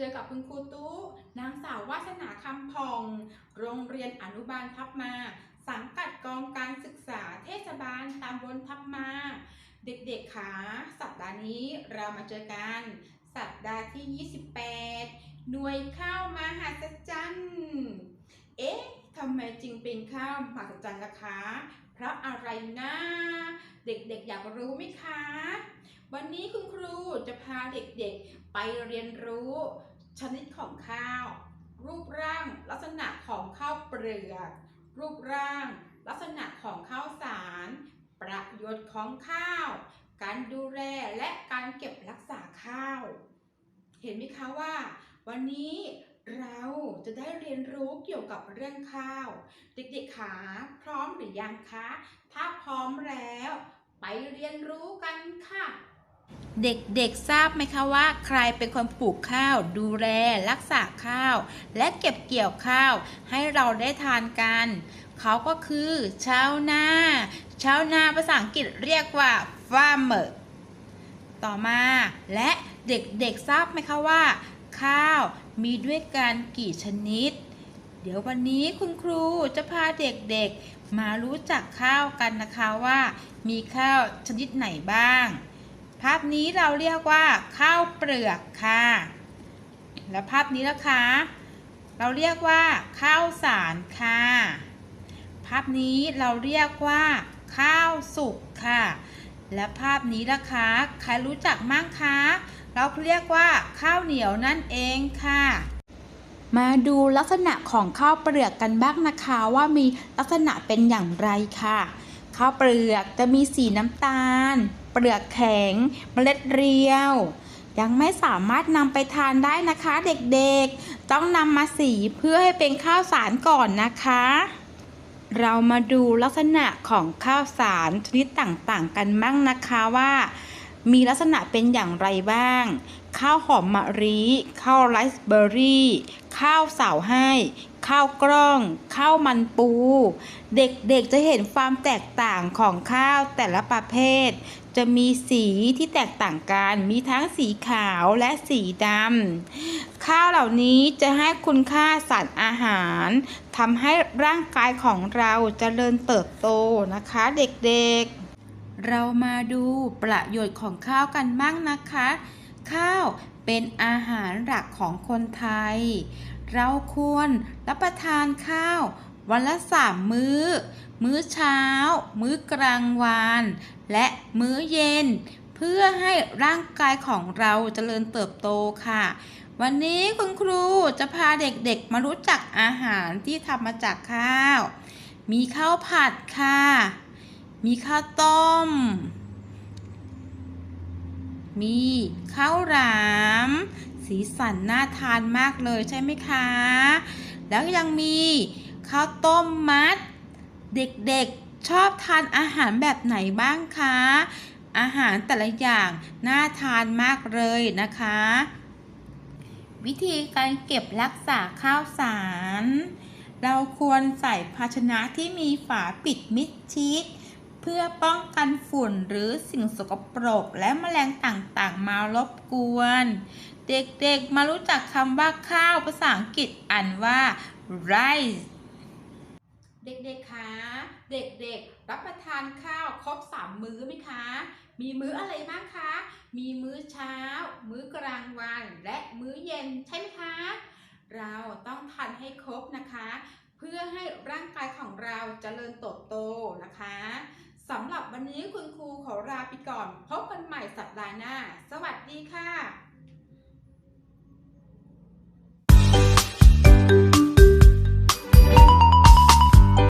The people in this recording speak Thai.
เจอกับคุณครูตู้นางสาววาสนาคำพอง โรงเรียนอนุบาลทับมา สังกัดกองการศึกษาเทศบาลตำบลทับมา เด็กๆขาสัปดาห์นี้เรามาเจอกัน สัปดาห์ที่ 28 หน่วยข้าวมหัศจรรย์เอ๊ะทำไมจึงเป็นข้าวมหัศจรรย์ล่ะคะเพราะอะไรนะ เด็กๆอยากรู้ไหมคะ วันนี้คุณครู จะพาเด็กๆ ไปเรียนรู้ชนิดของข้าว รูปร่างลักษณะของข้าวเปลือก รูปร่างลักษณะของข้าวสาร ประโยชน์ของข้าว การดูแลและการเก็บรักษาข้าว เห็นไหมคะว่า วันนี้เราจะได้เรียนรู้เกี่ยวกับเรื่องข้าว เด็กๆขาพร้อมหรือยังคะ ถ้าพร้อมแล้ว ไปเรียนรู้กันค่ะ เด็กๆทราบไหมคะว่า ใครเป็นคนปลูกข้าว ดูแลรักษาข้าว และเก็บเกี่ยวข้าว ให้เราได้ทานกัน เขาก็คือชาวนาชาวนาภาษาอังกฤษเรียกว่า farmer ต่อมาและเด็กๆทราบไหมคะว่า ข้าวมีด้วยกันกี่ชนิด เดี๋ยววันนี้คุณครูจะพาเด็กๆ มารู้จักข้าวกันนะคะว่า มีข้าวชนิดไหนบ้าง ภาพนี้เราเรียกว่า ข้าวเปลือกค่ะ และภาพนี้นะคะ เราเรียกว่า ข้าวสารค่ะ ภาพนี้เราเรียกว่า ข้าวสุกค่ะ และภาพนี้นะคะ ใครรู้จักมั่งคะ เราเรียกว่า ข้าวเหนียวนั่นเองค่ะมาดูลักษณะของข้าวเปลือกกันบ้างนะคะว่ามีลักษณะเป็นอย่างไรค่ะ ข้าวเปลือกจะมีสีน้ำตาลเปลือกแข็ง เมล็ดเรียว ยังไม่สามารถนำไปทานได้นะคะเด็กๆ ต้องนำมาสีเพื่อให้เป็นข้าวสารก่อนนะคะ เรามาดูลักษณะของข้าวสารชนิดต่างๆ กันบ้างนะคะว่ามีลักษณะเป็นอย่างไรบ้าง ข้าวหอมมะลิ ข้าวไรซ์เบอร์รี่ ข้าวสาวให้ ข้าวกล้องข้าวมันปู เด็กๆจะเห็นความแตกต่างของข้าวแต่ละประเภท จะมีสีที่แตกต่างกัน มีทั้งสีขาวและสีดำข้าวเหล่านี้จะให้คุณค่าสารอาหารทำให้ร่างกายของเราจเจริญเติบโตนะคะเด็กๆเรามาดูประโยชน์ของข้าวกันบ้างนะคะ ข้าวเป็นอาหารหลักของคนไทย เราควรรับประทานข้าว วันละสามมื้อ มื้อเช้า มื้อกลางวัน และมื้อเย็น เพื่อให้ร่างกายของเราเจริญเติบโตค่ะ วันนี้คุณครูจะพาเด็กๆมารู้จักอาหารที่ทำมาจากข้าว มีข้าวผัดค่ะ มีข้าวต้ม มีข้าวหลาม สีสันน่าทานมากเลยใช่ไหมคะ แล้วยังมีข้าวต้มมัด เด็กๆชอบทานอาหารแบบไหนบ้างคะ อาหารแต่ละอย่างน่าทานมากเลยนะคะ วิธีการเก็บรักษาข้าวสาร เราควรใส่ภาชนะที่มีฝาปิดมิดชิด เพื่อป้องกันฝุ่นหรือสิ่งสกปรกและแมลงต่างๆ มารบกวน เด็กๆมารู้จักคำว่าข้าวภาษาอังกฤษอ่านว่า rice เด็กๆ คะ เด็กๆ รับประทานข้าวครบสามมื้อไหมคะ มีมื้ออะไรบ้างคะ มีมื้อเช้า มื้อกลางวันและมื้อเย็นใช่ไหมคะ เราต้องทานให้ครบนะคะ เพื่อให้ร่างกายของเราจเจริญเติบโตนะคะ วันนี้คุณครูขอลาไปก่อน พบกันใหม่สัปดาห์หน้า สวัสดี